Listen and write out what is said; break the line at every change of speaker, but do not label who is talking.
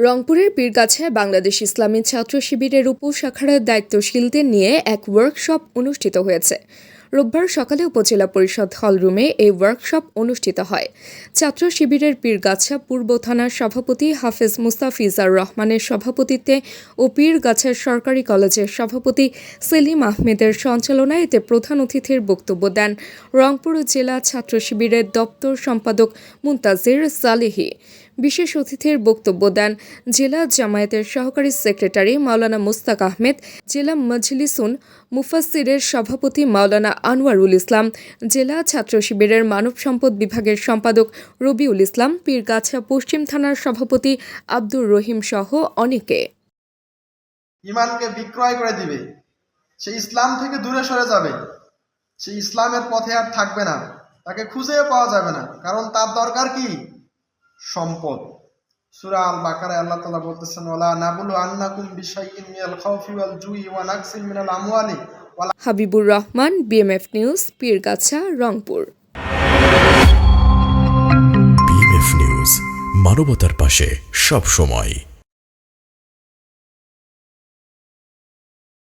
রংপুরের পীরগাছে বাংলাদেশ ইসলামী ছাত্র শিবিরের উপশাখার দায়িত্বশীলদের নিয়ে এক ওয়ার্কশপ অনুষ্ঠিত হয়েছে। রোববার সকালে উপজেলা পরিষদ হলরুমে এই ওয়ার্কশপ অনুষ্ঠিত হয়। ছাত্র শিবিরের পীরগাছা পূর্ব থানার সভাপতি হাফেজ মুস্তাফিজার রহমানের সভাপতিত্বে ও পীরগাছার সরকারি কলেজের সভাপতি সেলিম আহমেদের সঞ্চালনায় এতে প্রধান অতিথির বক্তব্য দেন রংপুর জেলা ছাত্র শিবিরের দপ্তর সম্পাদক মুন্তাজির সালেহি। বিশেষ অতিথির বক্তব্য দেন জেলা জামায়াতের সহকারী সেক্রেটারি মাওলানা মুস্তাক আহমেদ, জেলা মজলিসুন মুফাসসিরের সভাপতি মাওলানা আনোয়ারুল ইসলাম, জেলা ছাত্র শিবিরের মানব সম্পদ বিভাগের সম্পাদক রবিউল ইসলাম, পীরগাছা পশ্চিম থানার সভাপতি আব্দুর রহিম সহ অনেকে।
ইমানকে বিক্রয় করে দিবে। সে ইসলাম থেকে দূরে সরে যাবে। সে ইসলামের পথে আর থাকবে না। তাকে খুঁজে পাওয়া যাবে না। কারণ তার দরকার কি? সম্পদ। সুরা আল বাকারা আল্লাহ তালা বলতেছেন ওলা নাবুলু আন্নাকুম বিশাইইন মিনাল খাউফি ওয়াল জুই ওয়া নাকসিন মিনাল আমওয়ালি ওয়াল
Habibur Rahman BMF news Pirgachha Rangpur.
BMF news মানবতার পাশে সব সময়